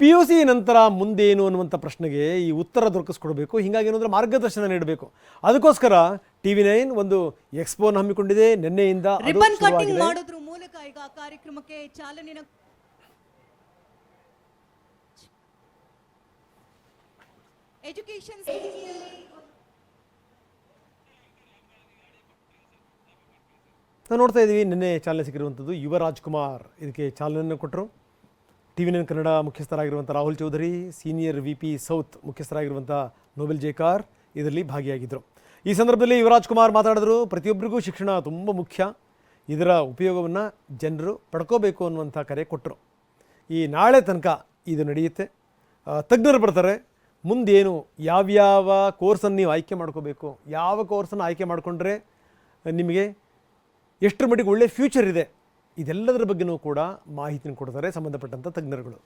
P U C ನಂತರ ಮುಂದೇನು ಅನ್ನುವಂಥ ಪ್ರಶ್ನೆಗೆ ಈ ಉತ್ತರ ದೊರಕಿಸ್ಕೊಡ್ಬೇಕು. ಹೀಗಾಗಿ ಏನಂದ್ರೆ ಮಾರ್ಗದರ್ಶನ ನೀಡಬೇಕು. ಅದಕ್ಕೋಸ್ಕರ ಟಿ ವಿ ನೈನ್ ಒಂದು ಎಕ್ಸ್ಪೋನ ಹಮ್ಮಿಕೊಂಡಿದೆ. ನಿನ್ನೆಯಿಂದ ಅದು ರಿಬನ್ ಕಟಿಂಗ್ ಮಾಡೋದ್ರ ಮೂಲಕ ಈಗ ಕಾರ್ಯಕ್ರಮಕ್ಕೆ ಚಾಲನೆ ಎಜುಕೇಶನ್ ನಾವು ನೋಡ್ತಾ ಇದ್ದೀವಿ ನಿನ್ನೆ ಚಾಲನೆ ಸಿಕ್ಕಿರುವಂಥದ್ದು ಯುವ ರಾಜ್ಕುಮಾರ್ ಇದಕ್ಕೆ ಚಾಲನೆಯನ್ನು ಕೊಟ್ಟರು ಟಿ Kannada ಮುಖ್ಯಸ್ಥರಾಗಿರುವಂಥ Rahul Chaudhary, senior V P south ಮುಖ್ಯಸ್ಥರಾಗಿರುವಂಥ Nobel ಜೇಕಾರ್ ಇದರಲ್ಲಿ ಭಾಗಿಯಾಗಿದ್ದರು. ಈ ಸಂದರ್ಭದಲ್ಲಿ ಯುವರಾಜ್ ಕುಮಾರ್ ಮಾತಾಡಿದ್ರು ಪ್ರತಿಯೊಬ್ಬರಿಗೂ ಶಿಕ್ಷಣ ತುಂಬ ಮುಖ್ಯ. ಇದರ ಉಪಯೋಗವನ್ನು ಜನರು ಪಡ್ಕೋಬೇಕು ಅನ್ನುವಂಥ ಕರೆ ಕೊಟ್ಟರು. ಈ ನಾಳೆ ತನಕ ಇದು ನಡೆಯುತ್ತೆ. ತಜ್ಞರು ಬರ್ತಾರೆ, ಮುಂದೇನು ಯಾವ್ಯಾವ ಕೋರ್ಸನ್ನು ನೀವು ಆಯ್ಕೆ ಮಾಡ್ಕೋಬೇಕು? ಯಾವ ಕೋರ್ಸನ್ನು ಆಯ್ಕೆ ಮಾಡಿಕೊಂಡ್ರೆ ನಿಮಗೆ ಎಷ್ಟರ ಮಟ್ಟಿಗೆ ಒಳ್ಳೆ ಫ್ಯೂಚರ್ ಇದೆ? ಇದೆಲ್ಲದರ ಬಗ್ಗೆನೂ ಕೂಡ ಮಾಹಿತಿನ ಕೊಡ್ತಾರೆ ಸಂಬಂಧಪಟ್ಟಂಥ ತಜ್ಞರುಗಳು.